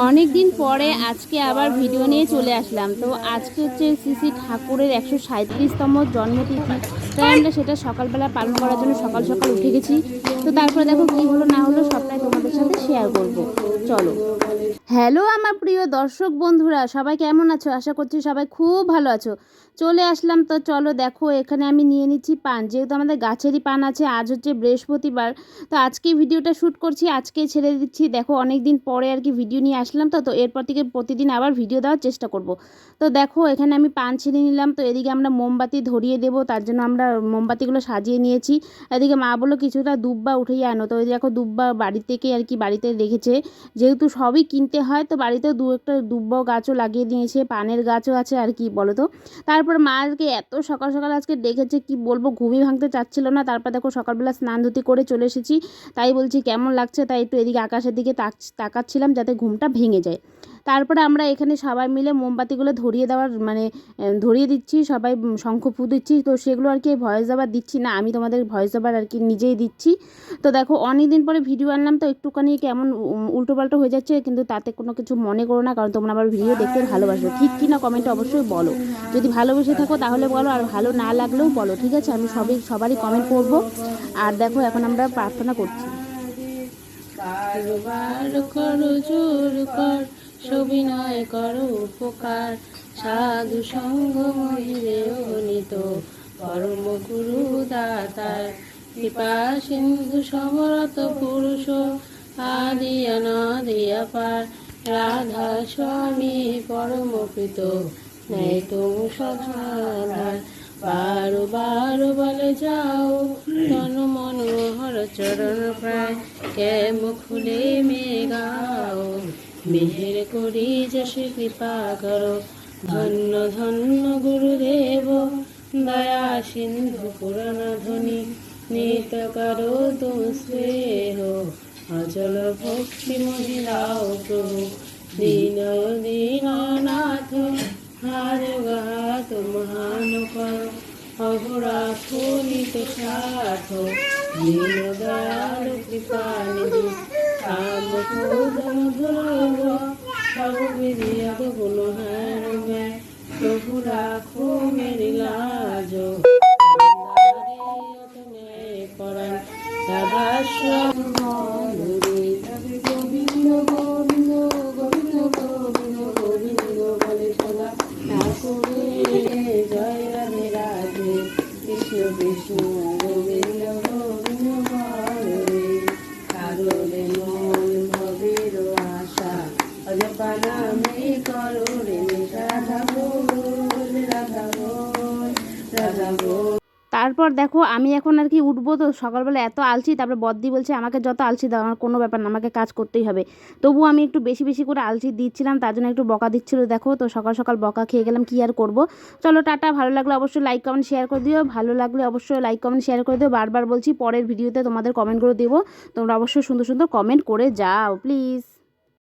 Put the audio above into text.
অনেক দিন পরে আজকে আবার ভিডিও নিয়ে চলে আসলাম। তো আজকে হচ্ছে শ্রী শ্রী ঠাকুরের একশো সাঁত্রিশতম জন্মতিথি। তাই আমরা সেটা সকালবেলা পালন করার জন্য সকাল সকাল উঠে গেছি। তো তারপরে দেখো কী হলো না হলো সবটাই তোমাদের সাথে শেয়ার করব। চলো। হ্যালো আমার প্রিয় দর্শক বন্ধুরা, সবাই কেমন আছো? আশা করছি সবাই খুব ভালো আছো। চলে আসলাম তো চলো, দেখো, এখানে আমি নিয়ে নিচ্ছি পান। যেহেতু আমাদের গাছেরই পান আছে, আজ হচ্ছে বৃহস্পতিবার, তো আজকে ভিডিওটা শ্যুট করছি, আজকে ছেড়ে দিচ্ছি। দেখো অনেক দিন পরে আর কি ভিডিও নিয়ে আসলাম তো তো এরপর থেকে প্রতিদিন আবার ভিডিও দেওয়ার চেষ্টা করব। তো দেখো, এখানে আমি পান ছিঁড়ে নিলাম, তো এদিকে আমরা মোমবাতি ধরিয়ে দেবো, তার জন্য আমরা মোমবাতিগুলো সাজিয়ে নিয়েছি। এদিকে মা বলল, কিছুটা দুব্বা উঠিয়ে আনো। তো ওই দেখো, দুব্বা বাড়ি থেকে আর কি বাড়িতে রেখেছে যেহেতু সবই কিনতে হয়, তো বাড়িতে দু একটা দুব্ব গাছও লাগিয়ে দিয়েছে, পানের গাছও আছে আর কি বলো তো তারপর মা আজকে এত সকাল সকাল আজকে ডেকেছে কি বলব, ঘুমই ভাঙতে চাচ্ছিল না। তারপর দেখো সকালবেলা স্নান ধুতি করে চলে এসেছি। তাই বলছি কেমন লাগছে? তাই একটু এদিকে আকাশের দিকে তাক, তাকাচ্ছিলাম যাতে ঘুমটা ভেঙে যায়। তারপরে আমরা এখানে সবাই মিলে মোমবাতিগুলো ধরিয়ে দেওয়ার মানে ধরিয়ে দিচ্ছি, সবাই শঙ্খ ফু দিচ্ছি। তো সেগুলো আর কি ভয়েস ওভার দিচ্ছি না, আমি তোমাদের ভয়েস ওভার আর কি নিজেই দিচ্ছি। তো দেখো অনেক দিন পরে ভিডিও আনলাম, তো একটুখানি কেমন উল্টোপাল্টো হয়ে যাচ্ছে, কিন্তু তাতে কোনো কিছু মনে করো না, কারণ তোমরা আবার ভিডিও দেখতে ভালোবাসো। ঠিক কি না কমেন্টে অবশ্যই বলো। যদি ভালোবেসে থাকো তাহলে বলো, আর ভালো না লাগলেও বলো, ঠিক আছে? আমি সবই, সবারই কমেন্ট করব। আর দেখো, এখন আমরা প্রার্থনা করছি। বারবার করো, জোর কর। সবিনয় করো উপকার। সাধু সঙ্গ মহিরে অগণিত পরম গুরু দাতার। কৃপা সিন্ধু সমরত পুরুষ, আদি অনাদিয়া পার রাধা স্বামী পরম কৃত নেই তুমি সধাধার বারো বারো বলে যাও, তন মনোহর চরণ প্রায়। কেম খুলে মে গাও মেহের করি যশ কৃপা করো। ধন্য ধন্য গুরুদেব, দয়া সিন্ধু পুরাণ ধ্বনি নিত করো তুম স্নেহ অচল ভক্তি মহিলাও প্রভু দীনয় দীননাথ হার গাত মহান কর। অহরাথ নিত সাথ দীন দয়াল কৃপা নিধি। সব বিধিয়ক গুণ ব্যয় প্রভু রাখো মেরি লাজ তারপর দেখো আমি এখন আর কি উঠবো তো, সকালবেলা এত আলছি তারপরে বদ্দি বলছে আমাকে যত আলছি দাও, আমার কোনো ব্যাপার না, আমাকে কাজ করতেই হবে। তবুও আমি একটু বেশি বেশি করে আলছি দিচ্ছিলাম, তার জন্য একটু বকা দিচ্ছিল, দেখো তো সকাল সকাল বকা খেয়ে গেলাম, কি আর করব। চলো টাটা, ভালো লাগলে অবশ্যই লাইক কমেন্ট শেয়ার করে দিও, ভালো লাগলে অবশ্যই লাইক কমেন্ট শেয়ার করে দিও। বারবার বলছি পরের ভিডিওতে তোমাদের কমেন্টগুলো দেবো, তোমরা অবশ্যই সুন্দর সুন্দর কমেন্ট করে যাও প্লিজ